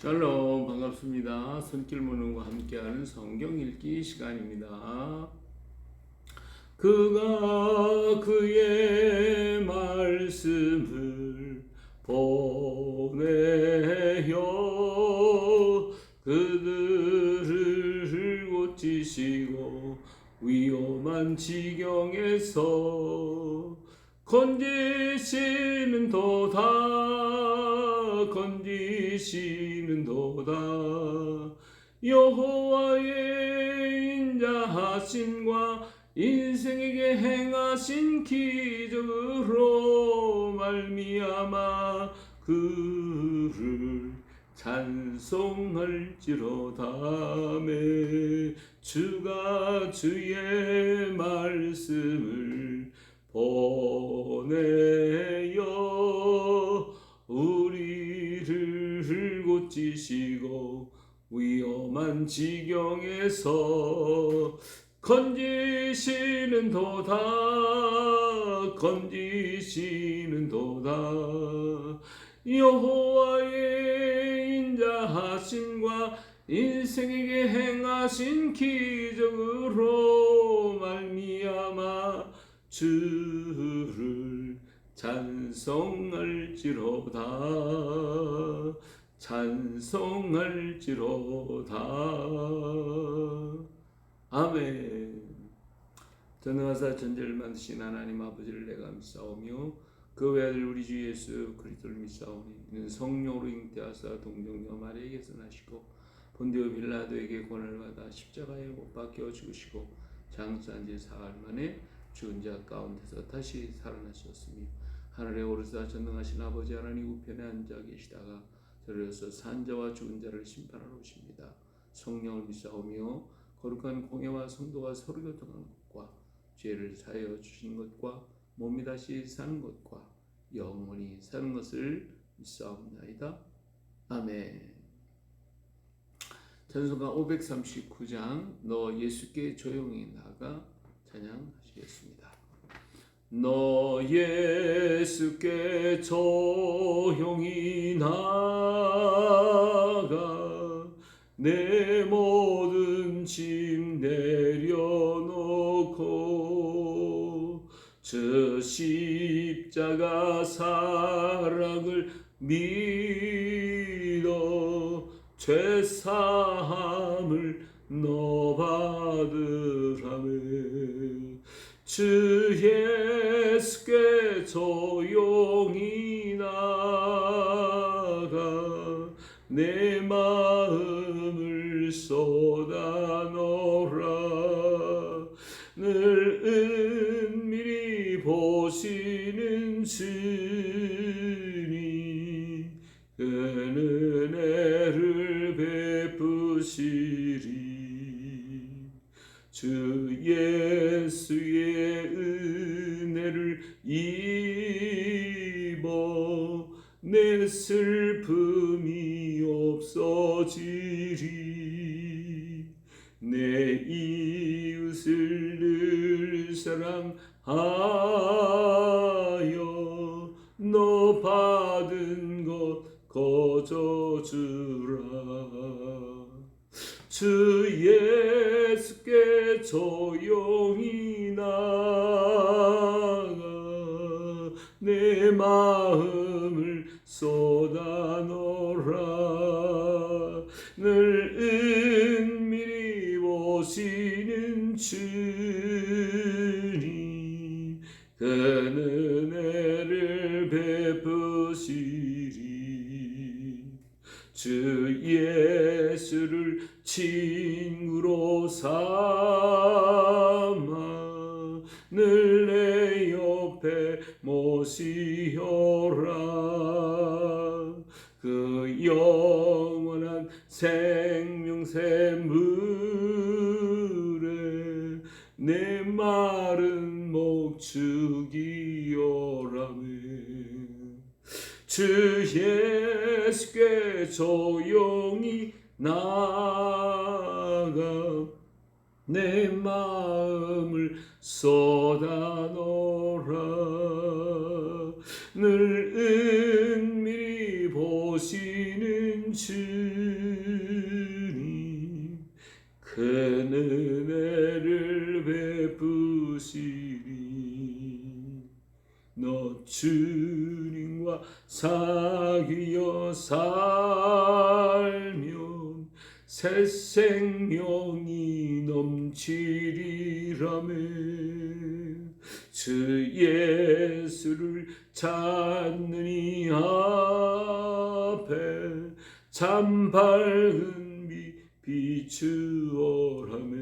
샬롬 반갑습니다. 손길 무는과 함께하는 성경 읽기 시간입니다. 그가 그의 말씀을 보내어 그들을 고치시고 위험한 지경에서 건지시는 도다 건지시는 도다 여호와의 인자하심과 인생에게 행하신 기적으로 말미암아 그를 찬송할지로다매 주가 주의 말씀을 보내어 우리를 고치시고 위험한 지경에서 건지시는 도다 건지시는 도다. 여호와의 인자하심과 인생에게 행하신 기적으로 말미암아 주를 찬송할지로다 찬송할지로다. 아멘. 전능하사 전제를 만드신 하나님 아버지를 내가 믿사오며 그 외아들 우리 주 예수 그리스도를 믿사오니 이는 성령으로 잉태하사 동정녀 마리에게서 나시고 본디오 빌라도에게 권을 받아 십자가에 못 박혀 죽으시고 장사한 지 사흘 만에 죽은 자 가운데서 다시 살아나셨으며 하늘에 오르사 전능하신 아버지 하나님 우편에 앉아 계시다가 저리로서 산자와 죽은 자를 심판하러 오십니다. 성령을 믿사오며 거룩한 공예와 성도가 서로 교통하는 것과 죄를 사하여 주신 것과 몸이 다시 사는 것과 영원히 사는 것을 믿사옵나이다. 아멘. 찬송가 539장 너 예수께 조용히 나가 찬양하시겠습니다. 너 예수께 조용히 나가 내 모든 짐 내려놓고 저 십자가 사랑을 믿어 죄사함을 너 받으라며 주 예수께 조용히 나가 내 마음을 쏟아놓으라. 늘 은밀히 보시는 주 예 조용히 나가 내 마음을 쏟아놓으라. 늘 은밀히 보시 모시는 주님 큰 은혜를 베푸시리. 너 주님과 사귀어 살면 새 생명이 넘치리라며 주 예수를 찾는 이 앞에 참 밝은 빛 비추어라며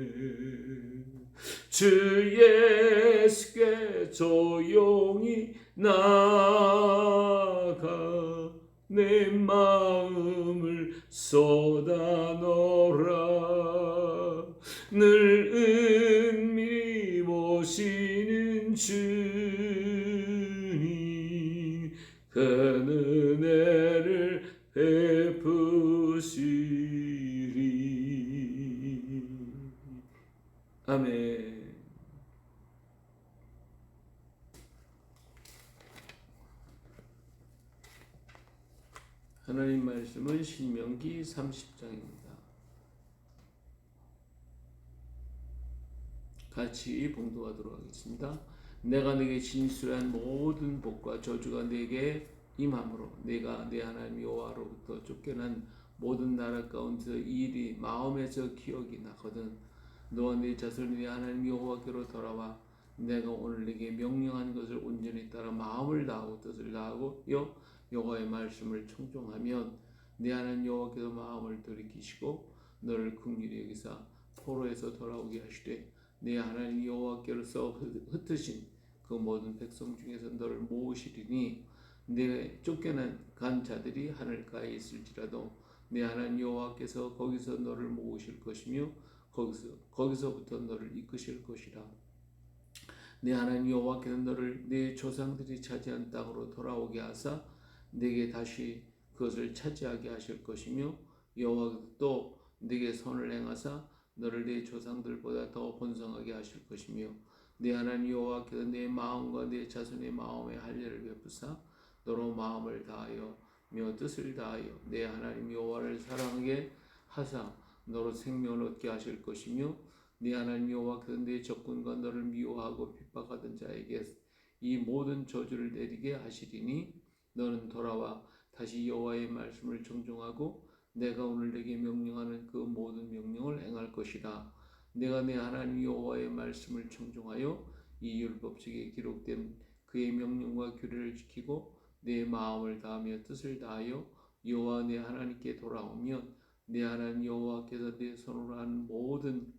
주 예수께 조용히 나가 내 마음을 쏟아놓라. 늘 은밀히 모시는 주님 큰 은혜를 베푸시리. 아멘 하나님 말씀은 신명기 30장입니다. 같이 봉독하도록 하겠습니다. 내가 내게 진술한 모든 복과 저주가 내게 임함으로 내가 내 하나님 여호와로부터 쫓겨난 모든 나라 가운데서 이 일이 마음에서 기억이 나거든 너와 네 자손이 내 하나님 여호와께로 돌아와 내가 오늘 내게 명령한 것을 온전히 따라 마음을 다하고 뜻을 다하고 여 여호와의 말씀을 청종하면 내 하나님 여호와께서 마음을 돌이키시고 너를 긍휼히 여기사 포로에서 돌아오게 하시되 내 하나님 여호와께로서 흩- 흩으신 그 모든 백성 중에서 너를 모으시리니 내 쫓겨난 간 자들이 하늘가에 있을지라도 내 하나님 여호와께서 거기서 너를 모으실 것이며 거기서 거기서부터 너를 이끄실 것이라. 내 하나님 여호와께서 너를 내 조상들이 차지한 땅으로 돌아오게 하사 내게 다시 그것을 차지하게 하실 것이며 여호와께서 또 내게 선을 행하사 너를 내 조상들보다 더 번성하게 하실 것이며 내 하나님 여호와께서 내 마음과 내 자손의 마음에 할례를 베푸사 너로 마음을 다하여 며 뜻을 다하여 내 하나님 여호와를 사랑하게 하사 너로 생명을 얻게 하실 것이며 네 하나님 여호와께서 내 적군과 너를 미워하고 핍박하던 자에게 이 모든 저주를 내리게 하시리니 너는 돌아와 다시 여호와의 말씀을 정종하고 내가 오늘 내게 명령하는 그 모든 명령을 행할 것이라 내가 내 하나님 여호와의 말씀을 청종하여 이 율법책에 기록된 그의 명령과 규례를 지키고 내 마음을 다하며 뜻을 다하여 여호와 내 하나님께 돌아오면 내 하나님 여호와께서 내 손으로 하는 모든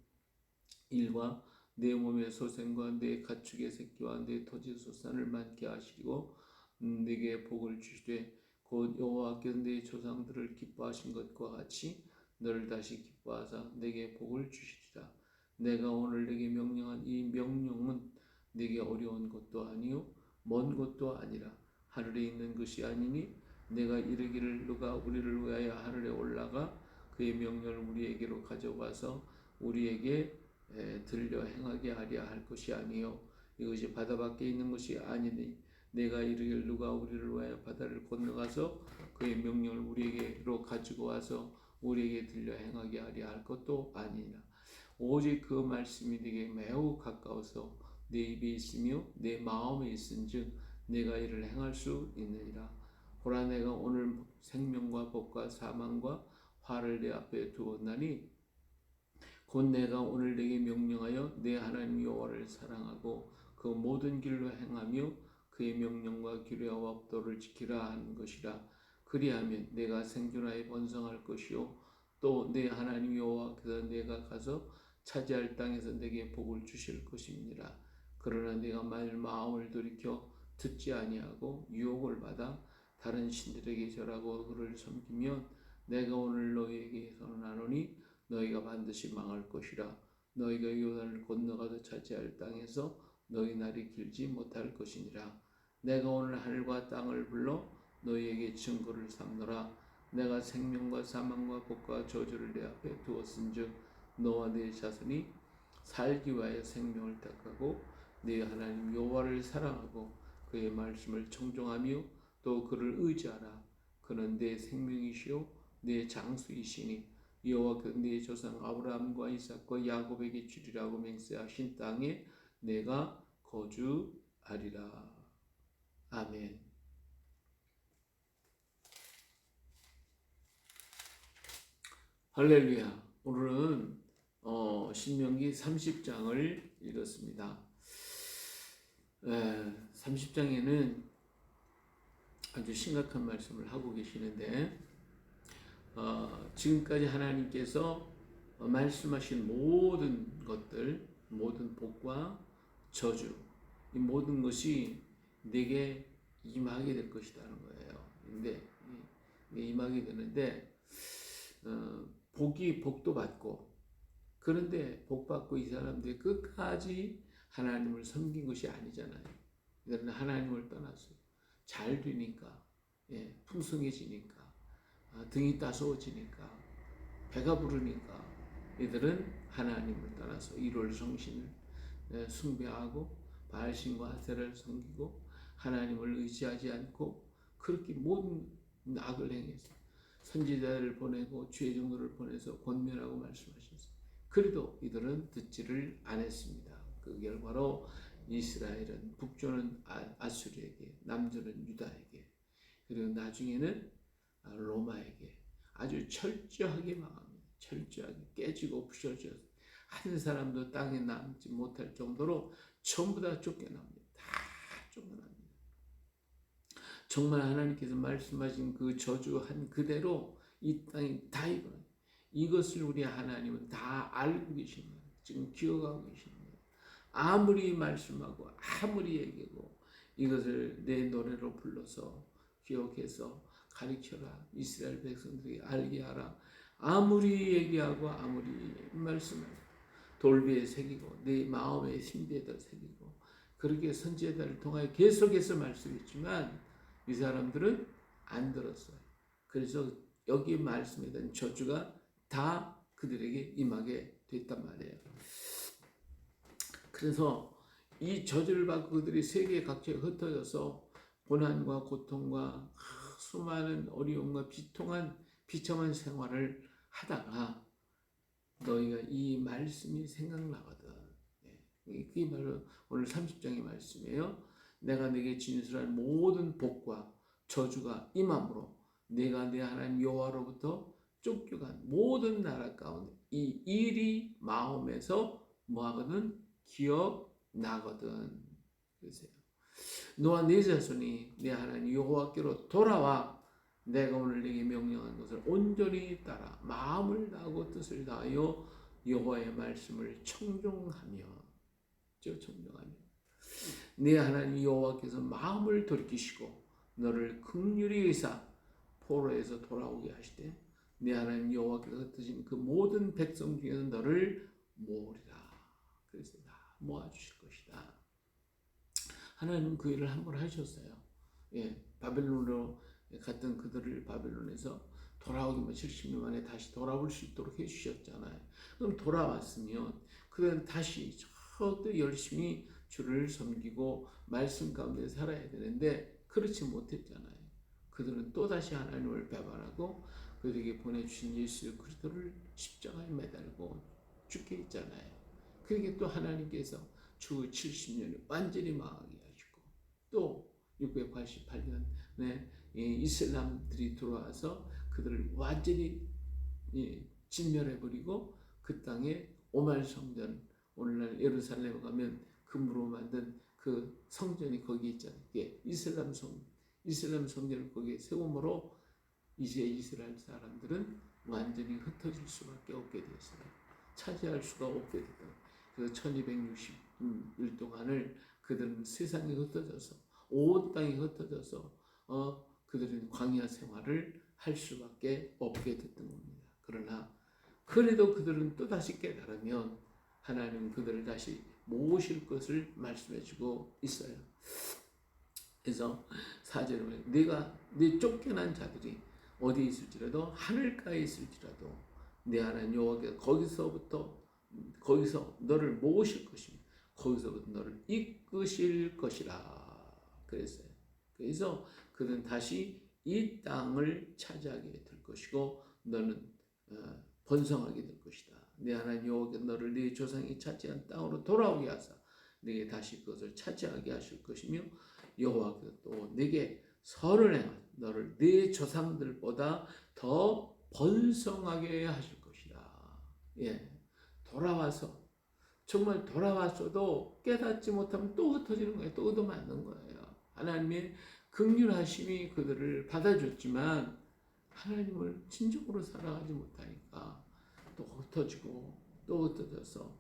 일과 내 몸의 소생과 내 가축의 새끼와 내 토지 소산을 많게 하시고 음, 내게 복을 주시되 곧 여호와께서 내 조상들을 기뻐하신 것과 같이 너를 다시 기뻐하사 내게 복을 주시리라. 내가 오늘 내게 명령한 이 명령은 내게 어려운 것도 아니요 먼 것도 아니라 하늘에 있는 것이 아니니 내가 이르기를 누가 우리를 위하여 하늘에 올라가 그의 명령을 우리에게로 가져와서 우리에게 에, 들려 행하게 하려 할 것이 아니요 이것이 바다 밖에 있는 것이 아니니 내가 이르길 누가 우리를 위하여 바다를 건너가서 그의 명령을 우리에게로 가지고 와서 우리에게 들려 행하게 하려 할 것도 아니니라. 오직 그 말씀이 네게 매우 가까워서 내 입에 있으며 내 마음에 있은즉 내가 이를 행할 수 있느니라. 보라 내가 오늘 생명과 복과 사망과 화를 내 앞에 두었나니 곧 내가 오늘 내게 명령하여 내 하나님 여호와를 사랑하고 그 모든 길로 행하며 그의 명령과 규례와 법도를 지키라 하는 것이라. 그리하면 내가 생존하여 번성할 것이요. 또 내 하나님 여호와께서 내가 가서 차지할 땅에서 내게 복을 주실 것입니다. 그러나 내가 만일 마음을 돌이켜 듣지 아니하고 유혹을 받아 다른 신들에게 절하고 그를 섬기면 내가 오늘 너희에게 선언하노니 너희가 반드시 망할 것이라. 너희가 요단을 건너가서 차지할 땅에서 너희 날이 길지 못할 것이니라 내가 오늘 하늘과 땅을 불러 너희에게 증거를 삼노라 내가 생명과 사망과 복과 저주를 내 앞에 두었은즉 너와 네 자손이 살기 위하여 생명을 택하고 네 하나님 여호와를 사랑하고 그의 말씀을 청종하며 또 그를 의지하라 그는 내 생명이시요 내 장수이시니 여호와께서 내 조상 아브라함과 이삭과 야곱에게 주리라고 맹세하신 땅에 내가 거주하리라. 아멘. 할렐루야. 오늘은 어, 신명기 30장을 읽었습니다. 에, 30장에는 아주 심각한 말씀을 하고 계시는데 어, 지금까지 하나님께서 어, 말씀하신 모든 것들, 모든 복과 저주, 이 모든 것이 내게 임하게 될 것이라는 거예요. 근데 임하게 되는데 어, 복이 복도 받고 그런데 복 받고 이 사람들이 끝까지 하나님을 섬긴 것이 아니잖아요. 이들은 하나님을 떠났어요. 잘 되니까, 예, 풍성해지니까, 아, 등이 따스워지니까, 배가 부르니까 이들은 하나님을 떠나서 일월 성신을 예, 숭배하고 바알신과 하세를 섬기고 하나님을 의지하지 않고 그렇게 모든 악을 행했어요. 선지자를 보내고 주의 종들을 보내서 권면하고 말씀하셨어요. 그래도 이들은 듣지를 않았습니다. 그 결과로 이스라엘은 북조는 아, 아수르에게, 남조는 유다에게, 그리고 나중에는 아, 로마에게 아주 철저하게 망합니다. 철저하게 깨지고 부셔져 한 사람도 땅에 남지 못할 정도로 전부 다 쫓겨납니다. 다 쫓겨납니다. 정말 하나님께서 말씀하신 그 저주한 그대로 이 땅이 다 이거 이것을 우리 하나님은 다 알고 거예요. 지금 기억하고 거예요. 아무리 말씀하고 아무리 얘기하고 이것을 내 노래로 불러서 기억해서 가르쳐라. 이스라엘 백성들이 알게 하라. 아무리 얘기하고 아무리 말씀하고 돌비에 새기고 내 마음의 심비에다 새기고 그렇게 선지자들을 통하여 계속해서 말씀했지만 이 사람들은 안 들었어요. 그래서 여기 말씀에 대한 저주가 다 그들에게 임하게 됐단 말이에요. 그래서 이 저주를 받고 그들이 세계 각지에 흩어져서 고난과 고통과 수많은 어려움과 비통한 비참한 생활을 하다가 너희가 이 말씀이 생각나거든. 네. 그게 바로 오늘 30장의 말씀이에요. 내가 내게 진술한 모든 복과 저주가 임함으로 내가 내 하나님 여호와로부터 쫓겨간 모든 나라 가운데 이 일이 마음에서 뭐하거든 기억나거든. 그러세요. 너와 네 자손이 내 하나님 여호와께로 돌아와 내가 오늘 네게 명령한 것을 온전히 따라 마음을 다하고 뜻을 다하여 여호와의 말씀을 청종하며 저 청종하며 네 하나님 여호와께서 마음을 돌이키시고 너를 극률히 의사 포로에서 돌아오게 하시되 네 하나님 여호와께서 흩으신 그 모든 백성 중에서 너를 모으리라. 그래서 다. 모아주실 것이다. 하나님 그 일을 한 번 하셨어요. 예, 바벨론으로 갔던 그들을 바벨론에서 돌아오기만 70년 만에 다시 돌아올 수 있도록 해주셨잖아요. 그럼 돌아왔으면 그들은 다시 저도 열심히 주를 섬기고 말씀 가운데 살아야 되는데 그렇지 못했잖아요. 그들은 또다시 하나님을 배반하고 그들에게 보내주신 예수 그리스도를 십자가에 매달고 죽게 했잖아요. 그러게 또 하나님께서 주 70년을 완전히 망하게 하시고 또 688년에 이슬람들이 들어와서 그들을 완전히 진멸해버리고 그 땅에 오말 성전 오늘날 예루살렘에 가면 금으로 만든 그 성전이 거기 있잖아요. 이게 이슬람 성 이슬람 성전을 거기에 세움으로 이제 이스라엘 사람들은 완전히 흩어질 수밖에 없게 됐어요. 차지할 수가 없게 됐다. 그 1260일 동안을 그들은 세상에 흩어져서 온 땅에 흩어져서 어 그들은 광야 생활을 할 수밖에 없게 됐던 겁니다. 그러나 그래도 그들은 또 다시 깨달으면 하나님은 그들을 다시 모실 것을 말씀해 주고 있어요. 그래서 사절에 내가 내 쫓겨난 자들이 어디 있을지라도 하늘가에 있을지라도 내 하나님 여호와께서 거기서부터 거기서 너를 모으실 것이며 거기서부터 너를 이끄실 것이라 그랬어요. 그래서 그는 다시 이 땅을 차지하게 될 것이고 너는 어, 번성하게 될 것이다. 내 하나님 여호와께서 너를 네 조상이 차지한 땅으로 돌아오게 하사 내게 다시 그것을 차지하게 하실 것이며 여호와께서 또 내게 선을 행하 너를 네 조상들보다 더 번성하게 하실 것이다. 예, 돌아와서 정말 돌아왔어도 깨닫지 못하면 또 흩어지는 거예요. 또 얻어맞는 거예요. 하나님의 극률하심이 그들을 받아줬지만 하나님을 진정으로 살아가지 못하니까 또 흩어지고 또 흩어져서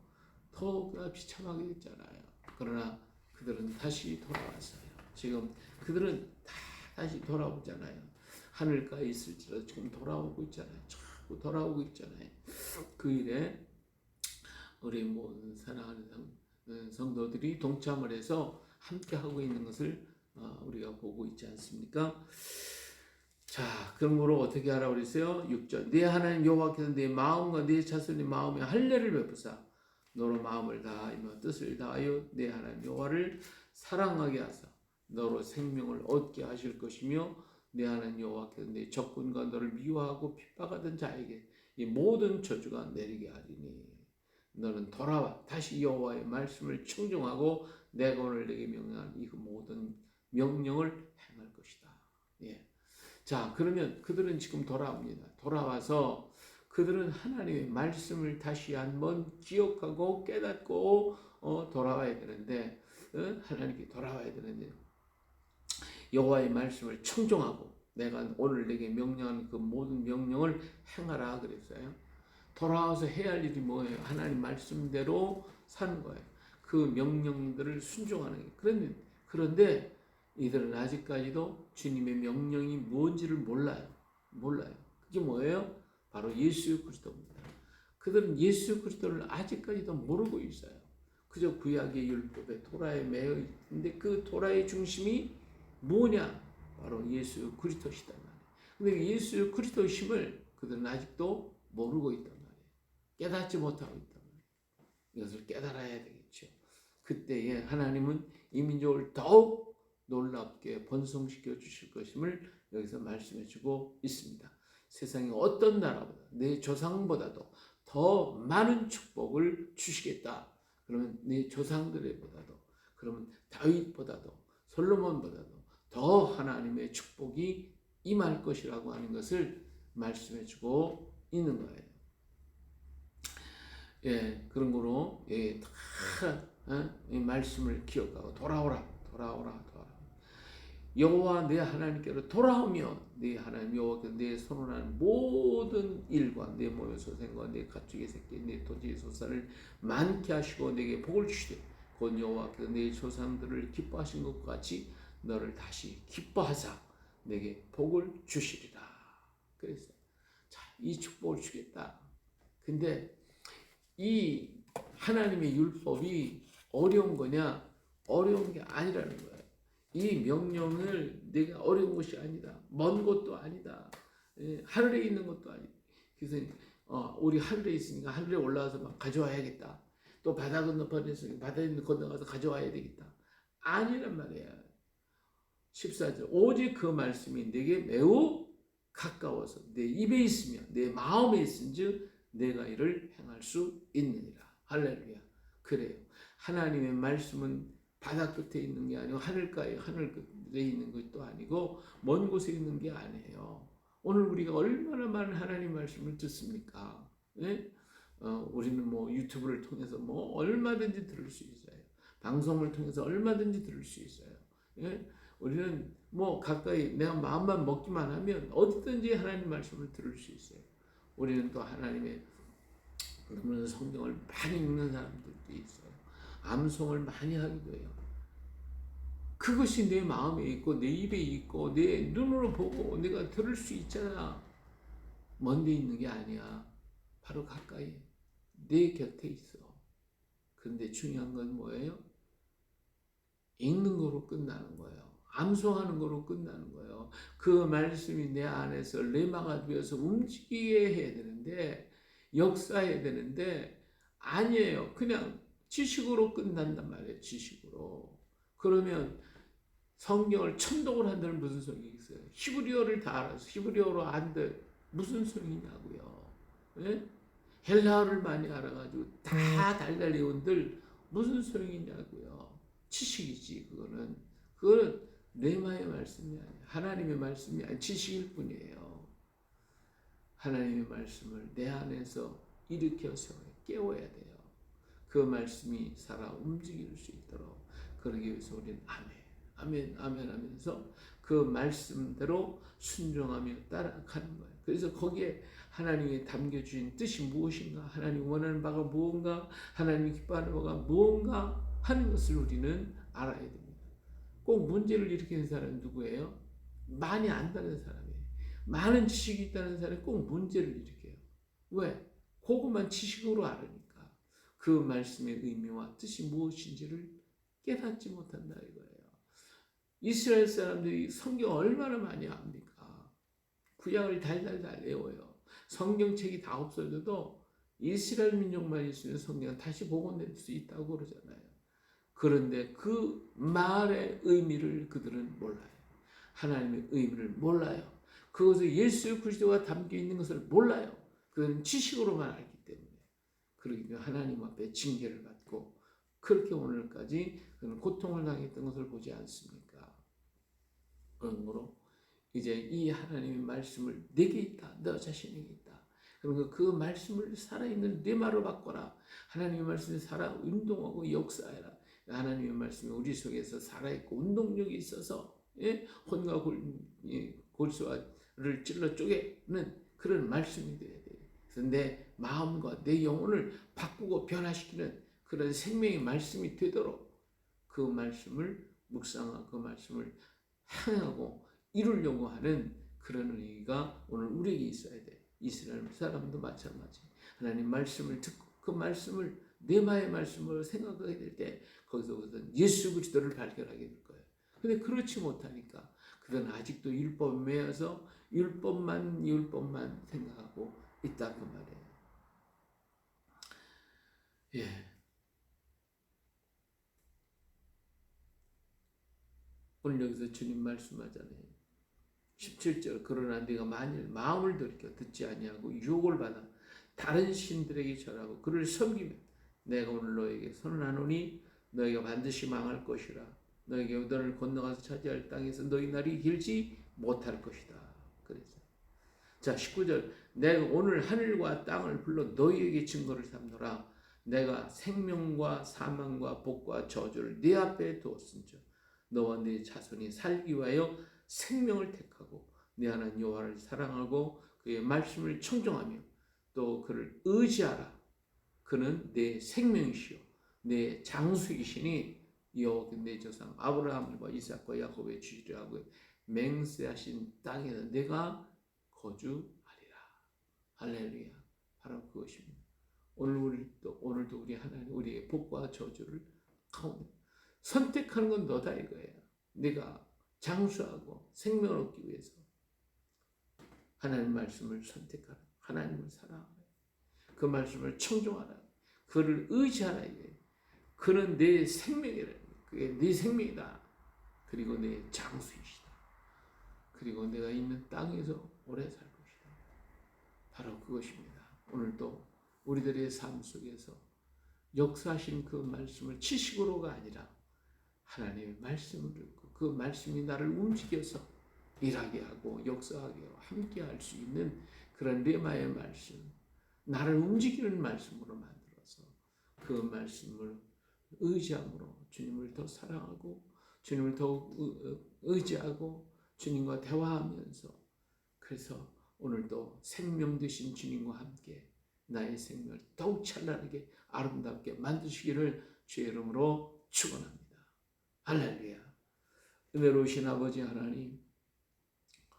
더욱 비참하게 됐잖아요. 그러나 그들은 다시 돌아왔어요. 지금 그들은 다 다시 돌아오잖아요. 하늘가에 있을지라도 지금 돌아오고 있잖아요. 자꾸 돌아오고 있잖아요. 그 일에 우리 모든 사랑하는 성, 어, 성도들이 동참을 해서 함께 하고 있는 것을 어, 우리가 보고 있지 않습니까? 자, 그러므로 어떻게 하라고 그랬어요? 6절. 내 하나님 여호와께서 내 마음과 내 자손의 마음에 할례를 베푸사 너로 마음을 다하며 뜻을 다하여 내 하나님 여호와를 사랑하게 하사 너로 생명을 얻게 하실 것이며 내 하나님 여호와께서 내 적군과 너를 미워하고 핍박하던 자에게 이 모든 저주가 내리게 하리니 너는 돌아와 다시 여호와의 말씀을 청종하고 내가 오늘 내게 명령한 이 모든 명령을 행할 것이다. 예. 자, 그러면 그들은 지금 돌아옵니다. 돌아와서 그들은 하나님의 말씀을 다시 한번 기억하고 깨닫고 어, 돌아와야 되는데 어? 하나님께 돌아와야 되는데 여호와의 말씀을 청종하고 내가 오늘 내게 명령한 그 모든 명령을 행하라 그랬어요. 돌아와서 해야 할 일이 뭐예요? 하나님 말씀대로 사는 거예요. 그 명령들을 순종하는 게. 그런데, 그런데 이들은 아직까지도 주님의 명령이 뭔지를 몰라요. 몰라요. 그게 뭐예요? 바로 예수 그리스도입니다. 그들은 예수 그리스도를 아직까지도 모르고 있어요. 그저 구약의 율법에 토라에 매여 있는데 그 토라의 중심이 뭐냐? 바로 예수 그리스도시단 말이에요. 근데 예수 그리스도심을 그들은 아직도 모르고 있단 말이에요. 깨닫지 못하고 있단 말이에요. 이것을 깨달아야 되겠죠. 그때에 하나님은 이 민족을 더욱 놀랍게 번성시켜 주실 것임을 여기서 말씀해 주고 있습니다. 세상의 어떤 나라보다 내 조상보다도 더 많은 축복을 주시겠다. 그러면 내 조상들보다도 그러면 다윗보다도 솔로몬보다도 더 하나님의 축복이 임할 것이라고 하는 것을 말씀해 주고 있는 거예요. 예, 그런 거로 예, 다 어? 이 말씀을 기억하고 돌아오라, 돌아오라. 여호와 내 하나님께로 돌아오며 내 하나님 여호와께서 내 선언한 모든 일과 내 몸의 소생과 내 가축의 새끼, 내 토지의 소산을 많게 하시고 내게 복을 주시되 곧 여호와께서 내 조상들을 기뻐하신 것 같이 너를 다시 기뻐하사 내게 복을 주시리라. 자, 이 축복을 주겠다. 근데 이 하나님의 율법이 어려운 거냐? 어려운 게 아니라는 거예요. 이 명령을 내가 어려운 것이 아니다. 먼 곳도 아니다. 예, 하늘에 있는 것도 아니다. 그래서 어, 우리 하늘에 있으니까 하늘에 올라와서 막 가져와야겠다. 또 바다 건너편에 있으니까 바다에 건너가서 가져와야 되겠다. 아니란 말이야. 14절 오직 그 말씀이 내게 매우 가까워서 내 입에 있으며 내 마음에 있은즉 내가 이를 행할 수 있느니라. 할렐루야. 그래요. 하나님의 말씀은 바다 끝에 있는 게 아니고 하늘가에 하늘 끝에 있는 것도 아니고 먼 곳에 있는 게 아니에요. 오늘 우리가 얼마나 많은 하나님 말씀을 듣습니까? 네? 어, 우리는 뭐 유튜브를 통해서 뭐 얼마든지 들을 수 있어요. 방송을 통해서 얼마든지 들을 수 있어요. 예? 우리는 뭐 가까이 내가 마음만 먹기만 하면 어디든지 하나님 말씀을 들을 수 있어요. 우리는 또 하나님의 그러면 성경을 많이 읽는 사람들도 있어요. 암송을 많이 하기도 해요. 그것이 내 마음에 있고 내 입에 있고 내 눈으로 보고 내가 들을 수 있잖아. 먼데 있는 게 아니야. 바로 가까이 내 곁에 있어. 근데 중요한 건 뭐예요? 읽는 거로 끝나는 거예요. 암송하는 거로 끝나는 거예요. 그 말씀이 내 안에서 레마가 되어서 움직이게 해야 되는데 역사해야 되는데 아니에요. 그냥 지식으로 끝난단 말이에요. 지식으로. 그러면 성경을 천독을 한다는 무슨 소용이 있어요? 히브리어를 다 알아서 히브리어로 안들 무슨 소용이냐고요. 예? 헬라어를 많이 알아가지고 다 달달이 온들 무슨 소용이냐고요. 지식이지 그거는 그거는 레마의 말씀이 아니야. 하나님의 말씀이 아니 지식일 뿐이에요. 하나님의 말씀을 내 안에서 일으켜 세워 깨워야 돼요. 그 말씀이 살아 움직일 수 있도록 그러기 위해서 우리는 아멘, 아멘, 아멘 하면서 그 말씀대로 순종하며 따라가는 거예요. 그래서 거기에 하나님이 담겨주신 뜻이 무엇인가, 하나님 원하는 바가 무언가, 하나님이 기뻐하는 바가 무언가 하는 것을 우리는 알아야 됩니다. 꼭 문제를 일으키는 사람은 누구예요? 많이 안다는 사람이에요. 많은 지식이 있다는 사람이 꼭 문제를 일으켜요. 왜? 그것만 지식으로 알으니까 그 말씀의 의미와 뜻이 무엇인지를 깨닫지 못한다 이거예요. 이스라엘 사람들이 성경 얼마나 많이 압니까? 구약을 달달달 외워요. 성경책이 다 없어져도 이스라엘 민족만 있으면 성경 다시 복원될 수 있다고 그러잖아요. 그런데 그 말의 의미를 그들은 몰라요. 하나님의 의미를 몰라요. 그것을 예수 그리스도가 담겨 있는 것을 몰라요. 그들은 지식으로만 알기. 때문에 하나님 앞에 징계를 받고 그렇게 오늘까지 그는 고통을 당했던 것을 보지 않습니까? 그러므로 이제 이 하나님의 말씀을 내게 있다. 너 자신에게 있다. 그러면 그 말씀을 살아있는 내 말로 바꿔라. 하나님의 말씀이 살아 운동하고 역사해라. 하나님의 말씀이 우리 속에서 살아있고 운동력이 있어서 예? 혼과 골, 예, 골수를 찔러 쪼개는 그런 말씀이 돼요. 내 마음과 내 영혼을 바꾸고 변화시키는 그런 생명의 말씀이 되도록 그 말씀을 묵상하고 그 말씀을 행하고 이루려고 하는 그런 의의가 오늘 우리에게 있어야 돼. 이스라엘 사람도 마찬가지. 하나님 말씀을 듣고 그 말씀을 내마의 말씀을 생각하게 될 때 거기서부터 예수 그리스도를 발견하게 될 거예요. 근데 그렇지 못하니까 그들은 아직도 율법에 매여서 율법만 율법만 생각하고 있다 그 말이에요. 예. 오늘 여기서 주님 말씀하잖아요. 17절 그러나 네가 만일 마음을 돌이켜 듣지 아니하고 유혹을 받아 다른 신들에게 절하고 그를 섬기면 내가 오늘 너에게 선언하노니 너희가 반드시 망할 것이라 너에게 너를 건너가서 차지할 땅에서 너희 날이 길지 못할 것이다. 그래서 자 19절 내가 오늘 하늘과 땅을 불러 너희에게 증거를 삼노라 내가 생명과 사망과 복과 저주를 네 앞에 두었은즉 너와 네 자손이 살기 위하여 생명을 택하고 네 하나님 여호와를 사랑하고 그의 말씀을 청종하며 또 그를 의지하라. 그는 내 생명이시요 내 장수이시니 여호와 내 조상 아브라함과 이삭과 야곱의 주지하고 맹세하신 땅에서 내가 거주하리라. 할렐루야. 바로 그것입니다. 오늘 우리도 오늘도 우리 하나님 우리의 복과 저주를 가운데 선택하는 건 너다 이거예요. 네가 장수하고 생명을 얻기 위해서 하나님 말씀을 선택하라. 하나님을 사랑하라. 그 말씀을 청종하라. 그를 의지하라 이게. 그는 내 생명이라. 그게 네 생명이다. 그리고 내 장수이시다. 그리고 내가 있는 땅에서 오래 살 것이다. 바로 그것입니다. 오늘도 우리들의 삶 속에서 역사하신 그 말씀을 지식으로가 아니라 하나님의 말씀을 듣고 그 말씀이 나를 움직여서 일하게 하고 역사하게 하고 함께 할 수 있는 그런 레마의 말씀, 나를 움직이는 말씀으로 만들어서 그 말씀을 의지함으로 주님을 더 사랑하고 주님을 더 의지하고 주님과 대화하면서 그래서 오늘도 생명 되신 주님과 함께 나의 생명을 더욱 찬란하게 아름답게 만드시기를 주의 이름으로 축원합니다. 할렐루야. 은혜로우신 아버지 하나님,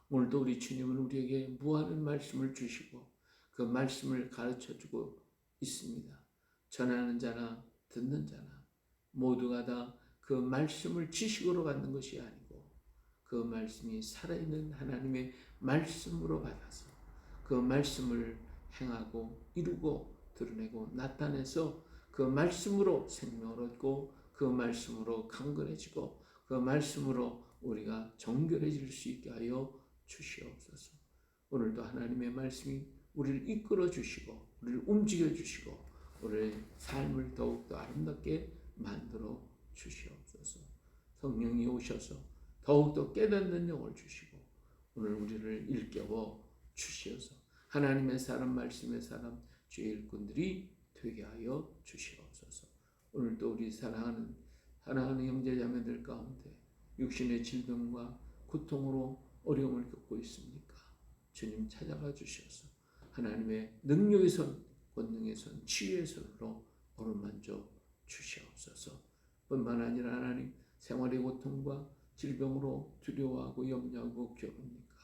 오늘도 우리 주님은 우리에게 무한한 말씀을 주시고 그 말씀을 가르쳐 주고 있습니다. 전하는 자나 듣는 자나 모두가 다 그 말씀을 지식으로 받는 것이 아니고 그 말씀이 살아있는 하나님의 말씀으로 받아서 그 말씀을 행하고 이루고 드러내고 나타내서 그 말씀으로 생명을 얻고 그 말씀으로 강건해지고 그 말씀으로 우리가 정결해질 수 있게 하여 주시옵소서. 오늘도 하나님의 말씀이 우리를 이끌어 주시고 우리를 움직여 주시고 우리의 삶을 더욱더 아름답게 만들어 주시옵소서. 성령이 오셔서 더욱더 깨닫는 영을 주시고 오늘 우리를 일깨워 주시어서 하나님의 사람 말씀의 사람 주의 일꾼들이 되게 하여 주시옵소서. 오늘도 우리 사랑하는 사랑하는 형제 자매들 가운데 육신의 질병과 고통으로 어려움을 겪고 있습니까? 주님 찾아가 주셔서 하나님의 능력의 손, 권능의 손, 치유의 손으로 어루만져 주시옵소서. 뿐만 아니라 하나님 생활의 고통과 질병으로 두려워하고 염려하고 괴롭습니까?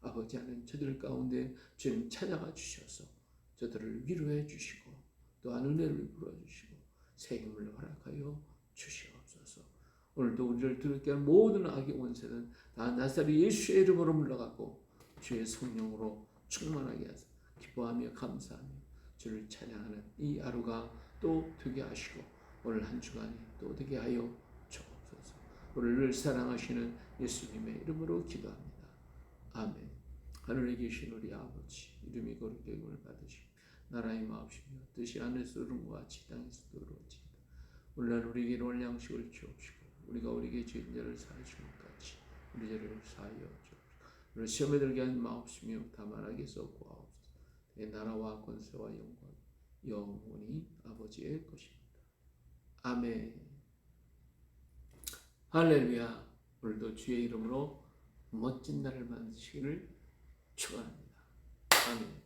아버지 하나님 저들 가운데 주님 찾아가 주셔서 저들을 위로해 주시고 또한 은혜를 불어 주시고 새 힘을 허락하여 주시옵소서. 오늘도 우리를 두렵게 한 모든 악의 원세는 다 나사리 예수의 이름으로 물러가고 주의 성령으로 충만하게 하사 기뻐하며 감사하며 주를 찬양하는 이 하루가 또 되게 하시고 오늘 한 주간이 또 되게 하여. 우리를 사랑하시는 예수님의 이름으로 기도합니다. 아멘. 하늘에 계신 우리 아버지 이름이 거룩되게 을 받으시 나라의 마옵시며 뜻이 하늘에서 이룬과 같이 땅에서도 이루어지이다. 오늘날 우리에게 올 양식을 주옵시고 우리가 우리에게 죄인 자를 것 같이 우리 죄를 사하여 주옵시고 우리 시험에 들게 하지 마옵시며 다만 하게 썩고 하옵소서 내 나라와 권세와 영광 영원히 아버지의 것입니다. 아멘 할렐루야 오늘도 주의 이름으로 멋진 날을 만드시기를 축원합니다. 아멘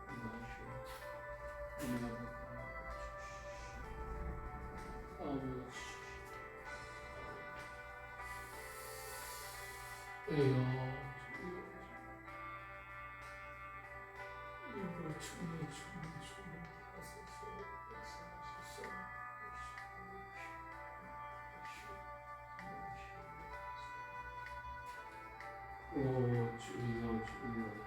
에요 이거